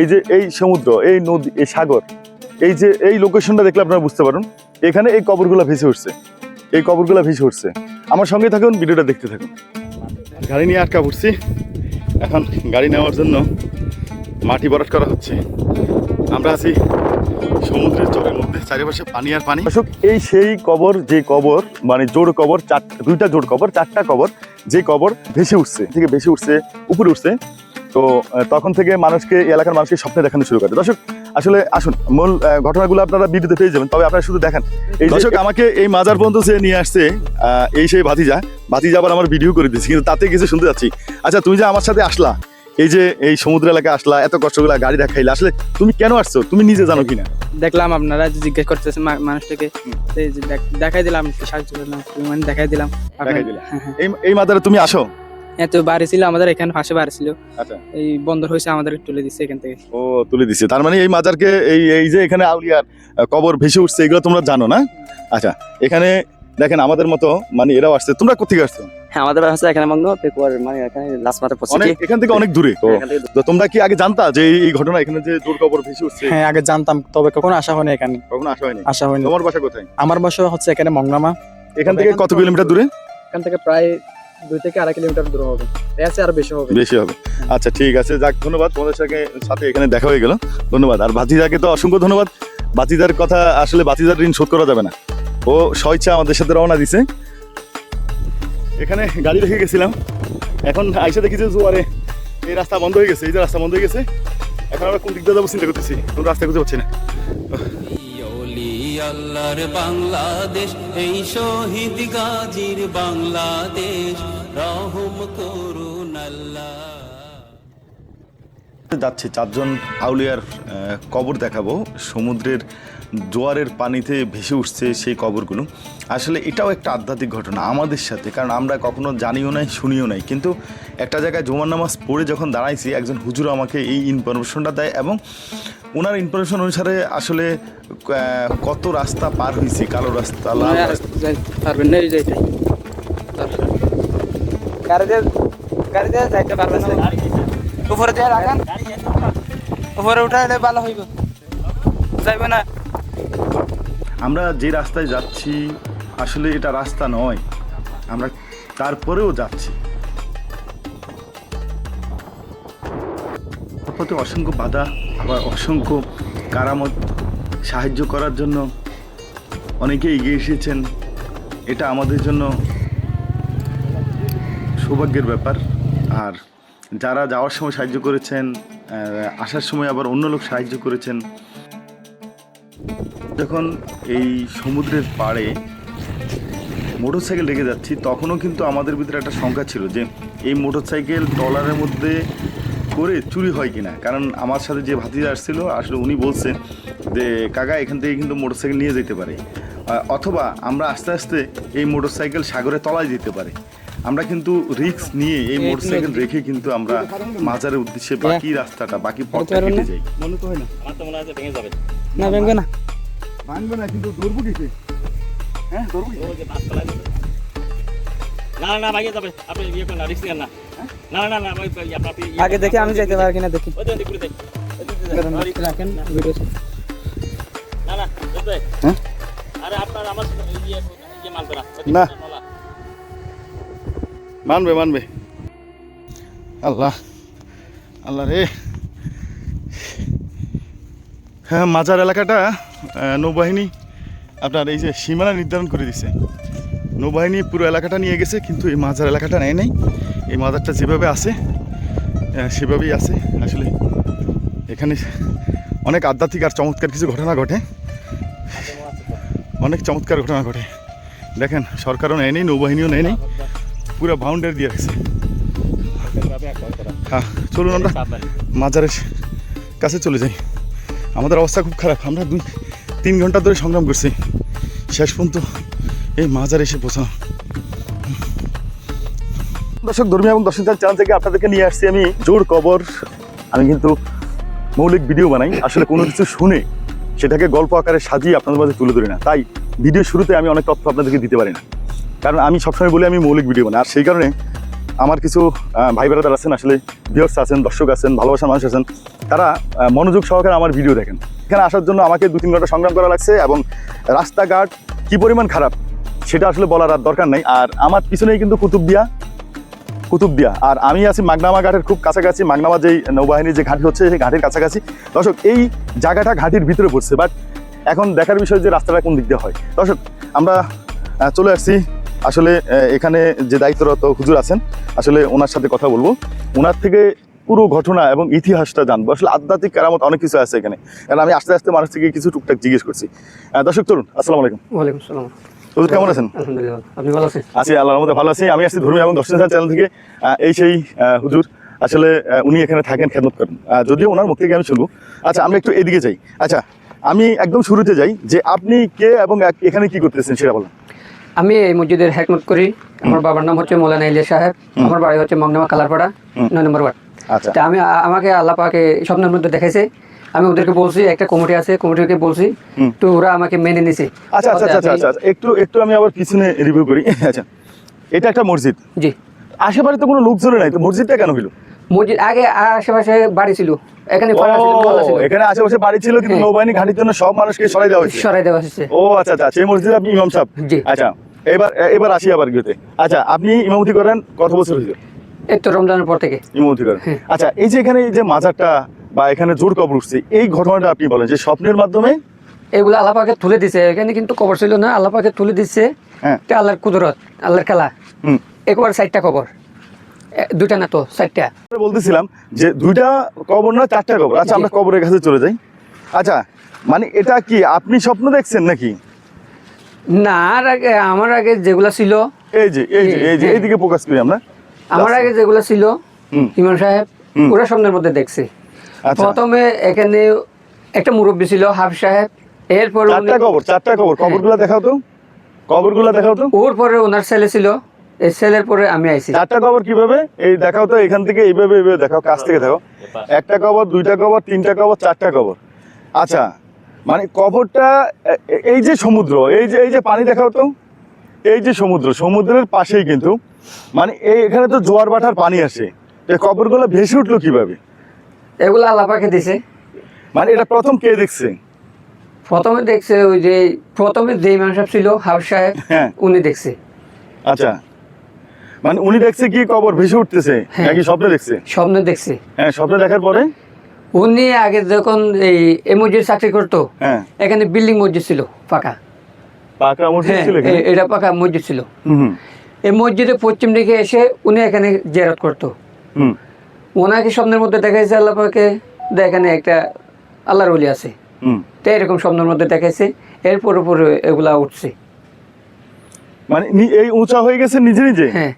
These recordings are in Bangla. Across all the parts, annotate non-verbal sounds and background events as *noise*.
এই যে এই সমুদ্র, এই নদী, এই সাগর, এই যে এই লোকেশনটা দেখলে আপনারা বুঝতে পারুন, এখানে এই কবরগুলো ভেসে উঠছে। এই কবরগুলো ভেসে উঠছে। আমার সঙ্গে থাকুন, ভিডিওটা দেখতে থাকুন। গাড়ি নিয়ে আটকা পড়ছি। এখন গাড়ি নেওয়ার জন্য মাটি বরাট করা হচ্ছে। আমরা আছি সমুদ্রের জলের মধ্যে, চারিপাশে পানি আর পানি। অশোক এই সেই কবর, যে কবর মানে জোর কবর, চার, দুইটা জোর কবর, চারটা কবর, যে কবর ভেসে উঠছে থেকে ভেসে উঠছে, উপরে উঠছে তো তখন থেকে মানুষকে এই এলাকার মানুষকে স্বপ্নে দেখানো শুরু করে দর্শক আসলে আসুন মূল ঘটনাগুলো আপনারা ভিডিওতে পেয়ে যাবেন তবে আপনারা শুধু দেখেন। এই দর্শক আমাকে এই মাজার পর্যন্ত সে নিয়ে আসছে এই সেই ভাতিজা ভাতিজা আবার আমার ভিডিও করে দিচ্ছি কিন্তু তাতে কিছু শুনতে যাচ্ছি আচ্ছা তুমি যে আমার সাথে আসলা এই যে এই সমুদ্র এলাকায় আসলা এত কষ্ট কষ্টগুলা গাড়ি দেখাইলে আসলে তুমি কেন আসছো? তুমি নিজে জানো কিনা? দেখলাম আপনারা যে জিজ্ঞেস করতেছেন মা- মানুষটাকে এই যে দেখাই দিলাম সাহায্য করলাম মানে দেখাই দিলাম। এই এই মাজারে তুমি আসো। হ্যাঁ তো বাড়ি ছিল আমাদের এখানে পাশে বাড়ি ছিল। আচ্ছা। এই বন্দর হয়েছে আমাদের তুলে দিচ্ছে এখান থেকে। ও তুলে দিচ্ছে তার মানে এই মাজারকে এই এই যে এখানে আউলিয়ার কবর ভেসে উঠছে এগুলো তোমরা জানো না? আচ্ছা এখানে দেখেন আমাদের মতো মানে এরাও আসছে। তোমরা কোথেকে আসছো? হ্যাঁ আমাদের হচ্ছে এখানে মগ্ন পেকুয়ার মানে এখানে লাস্ট মাথা পড়ছে। এখান থেকে অনেক দূরে। তো থেকে তো তোমরা কি আগে জানতা যে এই- ঘটনা এখানে যে দূর কবর ভেসে উঠছে? হ্যাঁ আগে জানতাম তবে কখনো আসা হয়নি এখানে। কখনো আসা হয়নি? আসা হয়নি। তোমার বাসা কোথায়? আমার বাসা হচ্ছে এখানে মংনামা এখান থেকে কত কিলোমিটার দূরে? এখান থেকে প্রায় দুই থেকে আড়াই কিলোমিটার দূর হবে। চেয়ে আরও বেশি হবে। বেশি হবে। আচ্ছা ঠিক আছে। যাক, ধন্যবাদ। তোমাদের সাথে সাথে এখানে দেখা হয়ে গেল। ধন্যবাদ। আর ভাতিজাকে তো অসংখ্য ধন্যবাদ। বাতিদার কথা আসলে বাতিদার ঋণ শোধ করা যাবে না। ও স্বইচ্ছা আমাদের সাথে রওনা দিছে। এখানে গাড়ি রেখে গেছিলাম। এখন আইসা দেখি জোয়ারে এই রাস্তা বন্ধ হয়ে গেছে, এই যে রাস্তা বন্ধ হয়ে গেছে। এখন আমরা কোন দিক দিয়ে যাব চিন্তা করতেছি। কোন রাস্তা খুঁজে পাচ্ছি না। আল্লাহর বাংলাদেশ, এই শহীদ গাজীর বাংলাদেশ। রহম করুন আল্লাহ। যাচ্ছে, চারজন আউলিয়ার কবর দেখাবো। সমুদ্রের জোয়ারের পানিতে ভেসে উঠছে সেই কবরগুলো। আসলে এটাও একটা আধ্যাত্মিক ঘটনা আমাদের সাথে, কারণ আমরা কখনো জানিও নাই, শুনিও নাই। কিন্তু একটা জায়গায় জোমান নামাজ পড়ে যখন দাঁড়াইছি, একজন হুজুর আমাকে এই ইনফরমেশনটা দেয় এবং ওনার ইনফরমেশন অনুসারে আসলে কত রাস্তা পার হয়েছি কালো রাস্তা লাল যাই পারবেন না এই যে এটাই গাড়িতে গাড়িতে যাইতে পারবেন না। উপরে দিয়ে রাখান। উপরে উঠাইলে ভালো হইব। যাইবে না। আমরা যে রাস্তায় যাচ্ছি আসলে এটা রাস্তা নয়। আমরা তারপরেও যাচ্ছি। পথে অসংখ্য বাধা। আবার অসংখ্য কারামত সাহায্য করার জন্য অনেকে এগিয়ে এসেছেন। এটা আমাদের জন্য সৌভাগ্যের ব্যাপার। আর যারা যাওয়ার সময় সাহায্য করেছেন আসার সময় আবার অন্য লোক সাহায্য করেছেন। যখন এই সমুদ্রের পাড়ে মোটরসাইকেল রেখে যাচ্ছি, তখনও কিন্তু আমাদের ভিতরে একটা শঙ্কা ছিল যে, এই মোটরসাইকেল ট্রলারের মধ্যে করে চুরি হয় কিনা? কারণ আমার সাথে যে ভাতিজা আসছিল আসলে উনি বলছেন যে কাকা এখান থেকে কিন্তু মোটরসাইকেল নিয়ে যেতে পারে। অথবা আমরা আস্তে আস্তে এই মোটরসাইকেল সাগরে তলায় যেতে পারে। আমরা কিন্তু রিক্স নিয়ে এই মোটরসাইকেল রেখে কিন্তু আমরা মাজারের উদ্দেশ্যে বাকি রাস্তাটা বাকি পথটা পারবেন না? কেটে যাই না। ভেঙবে না। ভাঙবে না কিন্তু কিসে হ্যাঁ না না যাবে। আপনি ইয়ে করেন না রিস্ক নেন না। না না না আগে দেখে আমি যাইতে পারি কিনা দেখি। রাখেন ভিডিও না না হ্যাঁ? আরে আপনার আমার ইয়ে মানবে না। মানবে মানবে। আল্লাহ আল্লাহ রে। হ্যাঁ মাজার এলাকাটা আহ, নৌবাহিনী আপনার এই যে সীমানা নির্ধারণ করে দিছে। নৌবাহিনী পুরো এলাকাটা নিয়ে গেছে কিন্তু এই মাজার এলাকাটা নেয় নাই। এই মাজারটা যেভাবে আছে সেভাবেই আছে। আসলে এখানে অনেক আধ্যাত্মিক আর চমৎকার কিছু ঘটনা ঘটে। অনেক চমৎকার ঘটনা ঘটে। দেখেন, সরকারও নেয় নেই নৌবাহিনীও নেয় নেই পুরো বাউন্ডারি দিয়ে রাখছে হ্যাঁ চলুন আমরা মাজারের কাছে চলে যাই। আমাদের অবস্থা খুব খারাপ। আমরা দুই তিন ঘণ্টা ধরে সংগ্রাম করছি। শেষ পর্যন্ত এই মাজারে এসে পৌঁছালাম। দর্শক ধর্মী এবং দর্শক চ্যানেল থেকে আপনাদেরকে নিয়ে আসছি আমি জোর কবর। আমি কিন্তু মৌলিক ভিডিও বানাই, আসলে কোনো কিছু শুনে সেটাকে গল্প আকারে সাজিয়ে আপনাদের মাঝে তুলে ধরি না। তাই ভিডিও শুরুতে আমি অনেক তথ্য আপনাদেরকে দিতে পারি না। কারণ আমি সবসময় বলি আমি মৌলিক ভিডিও বানাই, আর সেই কারণে আমার কিছু ভাই বেড়াদার আছেন, আসলে ভিউয়ার্স আছেন, দর্শক আছেন, ভালোবাসার মানুষ আছেন, তারা মনোযোগ সহকারে আমার ভিডিও দেখেন। এখানে আসার জন্য আমাকে দু তিন ঘণ্টা সংগ্রাম করা লাগছে এবং রাস্তাঘাট কি পরিমাণ খারাপ সেটা আসলে বলার আর দরকার নেই। আর আমার পিছনেই কিন্তু কুতুবদিয়া কুতুবদিয়া আর আমি আছি মাগনামা ঘাটের খুব কাছাকাছি, মাগনামা যেই নৌবাহিনীর যে ঘাটি হচ্ছে, সেই ঘাটের কাছাকাছি। দর্শক, এই জায়গাটা ঘাটির ভিতরে পড়ছে বাট এখন দেখার বিষয় যে রাস্তাটা কোন দিক দিয়ে হয়। দর্শক, আমরা চলে আসছি। আসলে এখানে যে দায়িত্বরত হুজুর আছেন, আসলে ওনার সাথে কথা বলব। ওনার থেকে পুরো ঘটনা এবং ইতিহাসটা জানব। আসলে আধ্যাত্মিক কারামত অনেক কিছু আছে এখানে। কারণ আমি আস্তে আস্তে মানুষ থেকে কিছু টুকটাক জিজ্ঞেস করছি। দর্শক, চলুন। আসসালামু আলাইকুম। ওয়ালাইকুম আসসালাম। হুজুর কেমন আছেন? আলহামদুলিল্লাহ আপনি ভালো আছেন? আছি আল্লাহর ভালো আছি। আমি আসছি ধর্মীয় এবং দর্শন চ্যানেল থেকে। এই সেই হুজুর আসলে উনি এখানে থাকেন খেদমত করেন। যদিও ওনার মুখ থেকে আমি শুনব। আচ্ছা আমরা একটু এদিকে যাই। আচ্ছা আমি একদম শুরুতে যাই যে আপনি কে এবং এখানে কি করতেছেন সেটা বলেন। আমি এই মসজিদের হেকমত করি। আমার বাবার নাম হচ্ছে মৌলানা ইলিয়া সাহেব। আমার বাড়ি হচ্ছে মগনামা কালারপাড়া নয় নম্বর ওয়ার্ড। আচ্ছা। আমি আমাকে আল্লাহ পাকে স্বপ্নের মধ্যে দেখাইছে আমি ওদেরকে বলছি একটা কমিটি আছে কমিটিকে বলছি তো ওরা আমাকে মেনে নিছে। আচ্ছা আচ্ছা আচ্ছা আচ্ছা আচ্ছা একটু একটু আমি আবার পিছনে রিভিউ করি। *laughs* আচ্ছা এটা একটা মসজিদ। জি। আশেপাশে তো কোনো লোকজনই নাই তো মসজিদটা কেন হইল? মসজিদ আগে আশেপাশে বাড়ি ছিল এখানে। এখানে আশেপাশে বাড়ি ছিল কিন্তু হ্যাঁ। নৌবাহিনী ঘাটির জন্য সব মানুষকে সরাই দেওয়া হয়েছে? সরাই দেওয়া হচ্ছে ও আচ্ছা আচ্ছা সেই মসজিদে আপনি ইমাম সাহেব? জি। আচ্ছা এবার এবার আসি আবার গিয়েতে আচ্ছা আপনি ইমামতি করেন কত বছর হয়েছে এই তো রমজানের পর থেকে। ইমামতি করেন। হ্যাঁ। আচ্ছা এই যে এখানে এই যে মাজারটা বা এখানে জোর কবর উঠছে এই ঘটনাটা আপনি বলেন যে স্বপ্নের মাধ্যমে? এগুলো আল্লাহ পাকে তুলে দিছে এখানে কিন্তু কবর ছিল না আল্লাহ পাকে তুলে দিচ্ছে হ্যাঁ। আল্লাহর কুদরত আল্লাহর খেলা। একবার চারটা কবর। দুইটা না তো চারটা। বলতেছিলাম যে দুইটা কবর না চারটা কবর? আচ্ছা আমরা কবরের কাছে চলে যাই। আচ্ছা মানে এটা কি আপনি স্বপ্ন দেখছেন নাকি? না আর আগে আমার আগে যেগুলো ছিল। এই যে এই যে এই যে। এইদিকে ফোকাস করি আমরা। আমার আগে যেগুলো ছিল হুম। ইমাম সাহেব ওরা স্বপ্নের মধ্যে দেখছে। প্রথমে এখানে একটা মুরব্বী ছিল হাফ সাহেব। এরপর চারটা কবর চারটা কবর। কবরগুলো দেখাও তো। কবরগুলো দেখাও তো। ওর পরে ওনার ছেলে ছিল। এই ছেলের পরে আমি আইছি। চারটা কবর কীভাবে? এই দেখাও তো এখান থেকে এইভাবে এইভাবে দেখাও কাছ থেকে দেখাও। একটা কবর দুইটা কবর তিনটা কবর চারটা কবর। আচ্ছা মানে কবরটা এই যে সমুদ্র এই যে এই যে পানি দেখাও তো। এই যে সমুদ্র সমুদ্রের পাশেই কিন্তু মানে এই এখানে তো জোয়ার বাটার পানি আসে। এই কবরগুলো ভেসে উঠল কীভাবে? এগুলো আল্লাহ পাকে দিছে। মানে এটা প্রথম কে দেখছে? প্রথমে দেখছে ওই যে প্রথমে যে ইমাম সাহেব ছিল হাফ সাহেব হ্যাঁ। উনি দেখছে। আচ্ছা। মানে উনি দেখছে কি কবর ভেসে উঠতেছে হ্যাঁ। নাকি স্বপ্নে দেখছে? স্বপ্নে দেখছে। হ্যাঁ স্বপ্নে দেখার পরে? উনি আগে যখন এই মসজিদ চাকরি করতো হ্যাঁ। এখানে বিল্ডিং মসজিদ ছিল পাকা। পাকা মসজিদ ছিল? এটা পাকা মসজিদ ছিল। এই মসজিদে পশ্চিম দিকে এসে উনি এখানে জেরাত করতো। হুম। ওনাকে স্বপ্নের মধ্যে দেখাইছে আল্লাহ পাকে। এখানে একটা আল্লাহর ওলি আছে। হুম। তো এরকম স্বপ্নের মধ্যে দেখাইছে এরপর উপরে এগুলা উঠছে। মানে এই উঁচা হয়ে গেছে নিজে নিজে? হ্যাঁ।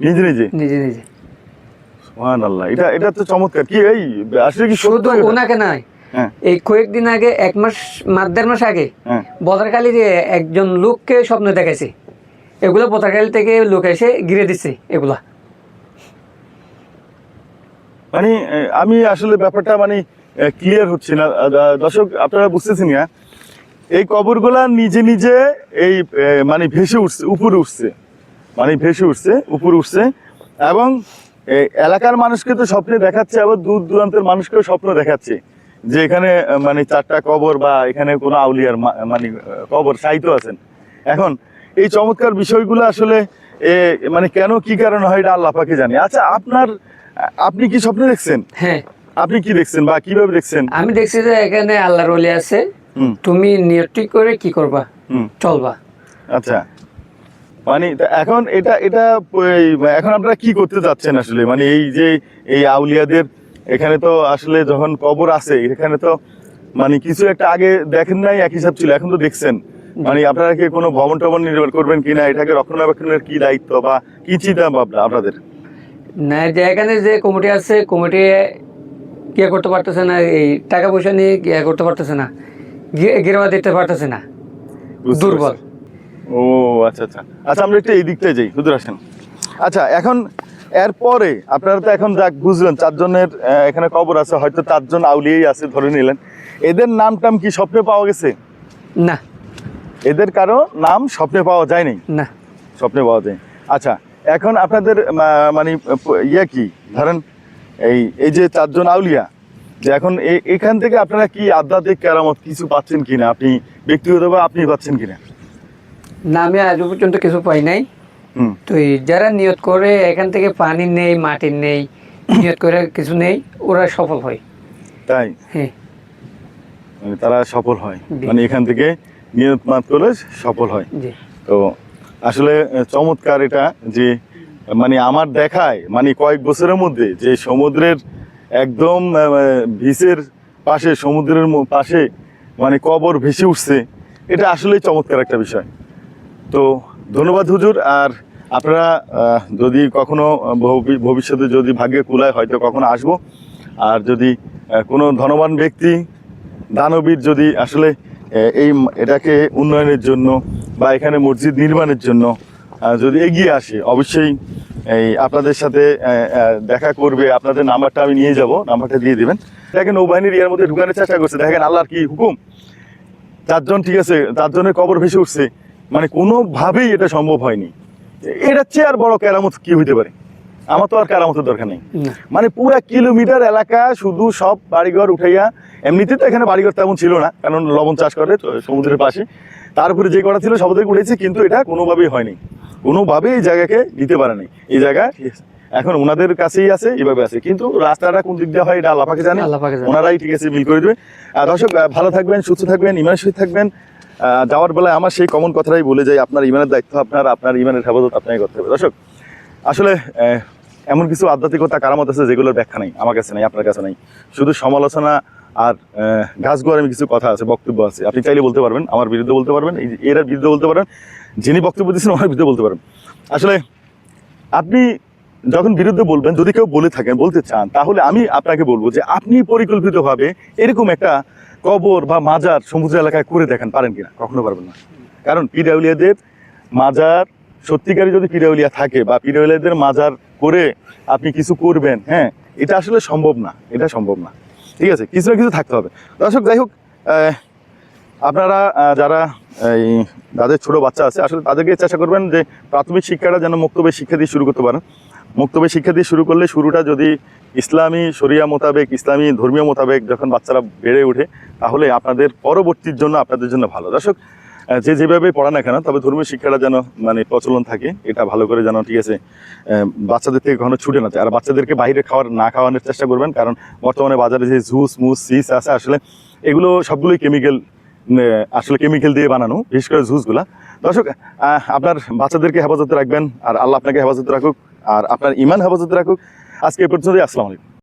নিজে নিজে? নিজে নিজে। সুবহান এটা এটা তো চমৎকার। কি এই আসলে কি শুধু ওনাকে নাই হ্যাঁ। এই কয়েকদিন আগে এক মাস মাস দেড় মাস আগে হ্যাঁ। বদারকালী যে একজন লোককে স্বপ্ন দেখাইছে এগুলো বদারকালী থেকে লোক এসে ঘিরে দিচ্ছে এগুলা। মানে আমি আসলে ব্যাপারটা মানে ক্লিয়ার হচ্ছে না। দর্শক, আপনারা বুঝতেছেন না, এই কবরগুলা নিজে নিজে এই মানে ভেসে উঠছে, উপরে উঠছে। মানে ভেসে উঠছে, উপরে উঠছে। এবং এলাকার মানুষকে তো স্বপ্নে দেখাচ্ছে, আবার দূর দূরান্তের মানুষকেও স্বপ্ন দেখাচ্ছে। যে এখানে মানে চারটা কবর বা এখানে কোনো আউলিয়ার মানে কবর সাহিত্য আছেন। এখন, এই চমৎকার বিষয়গুলো আসলে মানে কেন কি কারণে হয় এটা আল্লাহ জানি। আচ্ছা আপনার আপনি কি স্বপ্ন দেখছেন? হ্যাঁ। আপনি কি দেখছেন বা কীভাবে দেখছেন? আমি দেখছি যে এখানে আল্লাহর ওলি আছে। তুমি নিয়তি করে কি করবা? চলবা। আচ্ছা। মানে তা এখন এটা এটা এই, এখন আপনারা কি করতে যাচ্ছেন আসলে? মানে এই যে এই আউলিয়াদের এখানে তো আসলে যখন কবর আছে এখানে তো মানে কিছু একটা আগে দেখেন নাই এক হিসাব ছিল এখন তো দেখছেন। মানে আপনারা কি কোনো ভবন টবন নির্মাণ করবেন কিনা? এটাকে রক্ষণাবেক্ষণের কি দায়িত্ব বা কি চিন্তা ভাবনা আপনাদের? না যে এখানে যে কমিটি আছে কমিটি কে করতে পারতেছে না এই টাকা পয়সা নিয়ে কি করতে পারতেছে না গিরবা দিতে পারতেছে না দুর্বল। ও আচ্ছা আচ্ছা। আচ্ছা আমরা একটু এই দিকটায় যাই হুজুর আসেন। আচ্ছা এখন এরপরে আপনারা তো এখন যাক বুঝলেন চারজনের এখানে কবর আছে হয়তো চারজন আউলিয়াই আছে ধরে নিলেন। এদের নাম টাম কি স্বপ্নে পাওয়া গেছে? না। এদের কারও নাম স্বপ্নে পাওয়া যায় নাই না। স্বপ্নে পাওয়া যায় আচ্ছা এখন আপনাদের মানে ইয়ে কি? ধরেন এই এই যে চারজন আউলিয়া যে এখন এখান থেকে আপনারা কি আধ্যাত্মিক কেরামত কিছু পাচ্ছেন কিনা? আপনি ব্যক্তিগতভাবে আপনি পাচ্ছেন কিনা? না আমি আজ পর্যন্ত কিছু পাই নাই। তো যারা নিয়ত করে এখান থেকে পানি নেই মাটির নেই নিয়ত করে কিছু নেই ওরা সফল হয়। তাই? হ্যাঁ। মানে তারা সফল হয়। মানে এখান থেকে নিয়ত মাত করলে সফল হয়। তো আসলে চমৎকার এটা যে মানে আমার দেখায় মানে কয়েক বছরের মধ্যে যে সমুদ্রের একদম ভিসের পাশে, সমুদ্রের পাশে মানে কবর ভেসে উঠছে, এটা আসলেই চমৎকার একটা বিষয়। তো ধন্যবাদ হুজুর, আর আপনারা যদি কখনো ভবিষ্যতে যদি ভাগ্যে কুলায়, হয়তো কখনো আসব। আর যদি কোনো ধনবান ব্যক্তি, দানবীর যদি আসলে এই এটাকে উন্নয়নের জন্য বা এখানে মসজিদ নির্মাণের জন্য যদি এগিয়ে আসে অবশ্যই এই আপনাদের সাথে দেখা করবে। আপনাদের নাম্বারটা আমি নিয়ে যাব নাম্বারটা দিয়ে দিবেন। দেখেন নৌবাহিনীর ইয়ার মধ্যে ঢুকানোর চেষ্টা করছে। দেখেন আল্লাহর কি হুকুম? চারজন ঠিক আছে চারজনের কবর ভেসে উঠছে। মানে কোনোভাবেই এটা সম্ভব হয়নি। এটা চেয়ে আর বড় কেরামত কি হইতে পারে? আমার তো আর কেরামতের দরকার নেই। মানে পুরা কিলোমিটার এলাকা শুধু সব বাড়িঘর উঠাইয়া এমনিতে তো এখানে বাড়িঘর তেমন ছিল না কারণ লবণ চাষ করে সমুদ্রের পাশে। তার উপরে যে কটা ছিল সব থেকে উঠেছে কিন্তু এটা কোনোভাবেই হয়নি। কোনোভাবেই এই জায়গাকে দিতে পারে নাই এই জায়গা এখন ওনাদের কাছেই আছে এইভাবে আছে। কিন্তু রাস্তাটা কোন দিক দিয়ে হয় এটা আল্লাপাকে জানে। ওনারাই ঠিক আছে মিল করে দেবে। দর্শক ভালো থাকবেন সুস্থ থাকবেন ইমানের সহিত থাকবেন। যাওয়ার বেলায় আমার সেই কমন কথাটাই বলে যাই আপনার ইমানের দায়িত্ব আপনার আপনার ইমানের হেফাজত আপনাকে করতে হবে। দর্শক আসলে আহ, এমন কিছু আধ্যাত্মিকতা কারামত আছে যেগুলোর ব্যাখ্যা নেই আমার কাছে নেই আপনার কাছে নেই। শুধু সমালোচনা আর ঘাস গোয়ার কিছু কথা আছে, বক্তব্য আছে। আপনি চাইলে বলতে পারবেন, আমার বিরুদ্ধে বলতে পারবেন এর বিরুদ্ধে বলতে পারেন যিনি বক্তব্য দিচ্ছেন আমার বিরুদ্ধে বলতে পারেন আসলে আপনি যখন বিরুদ্ধে বলবেন, যদি কেউ বলে থাকেন, বলতে চান, তাহলে আমি আপনাকে বলব যে আপনি পরিকল্পিতভাবে এরকম একটা কবর বা মাজার সমুদ্র এলাকায় করে দেখেন, পারেন কিনা? কখনো পারবেন না। কারণ পিডাউলিয়াদের মাজার সত্যিকারই যদি পিরাউলিয়া থাকে বা পিরাউলিয়াদের মাজার করে আপনি কিছু করবেন হ্যাঁ এটা আসলে সম্ভব না, এটা সম্ভব না। ঠিক আছে, কিছু না কিছু থাকতে হবে। দর্শক, যাই হোক আপনারা যারা এই যাদের ছোটো বাচ্চা আছে, আসলে তাদেরকে চেষ্টা করবেন যে প্রাথমিক শিক্ষাটা যেন মুক্তবে শিক্ষা দিয়ে শুরু করতে পারেন। মুক্তবে শিক্ষা দিয়ে শুরু করলে শুরুটা যদি ইসলামী শরিয়া মোতাবেক, ইসলামী ধর্মীয় মোতাবেক যখন বাচ্চারা বেড়ে ওঠে, তাহলে আপনাদের পরবর্তীর জন্য, আপনাদের জন্য ভালো। দর্শক যে যেভাবে পড়া না কেন, তবে ধর্মীয় শিক্ষাটা যেন মানে প্রচলন থাকে, এটা ভালো করে যেন, ঠিক আছে বাচ্চাদের থেকে কখনো ছুটে না আর বাচ্চাদেরকে বাইরে খাওয়ার, না খাওয়ানোর চেষ্টা করবেন, কারণ বর্তমানে বাজারে যে জুস, মুস সিস আছে, আসলে এগুলো সবগুলোই কেমিক্যাল আসলে কেমিক্যাল দিয়ে বানানো, বিশেষ করে জুসগুলা। দর্শক আপনার বাচ্চাদেরকে হেফাজতে রাখবেন, আর আল্লাহ আপনাকে হেফাজতে রাখুক, আর আপনার ইমান হেফাজতে রাখুক। আজকে এ পর্যন্তই, আসসালামু আলাইকুম।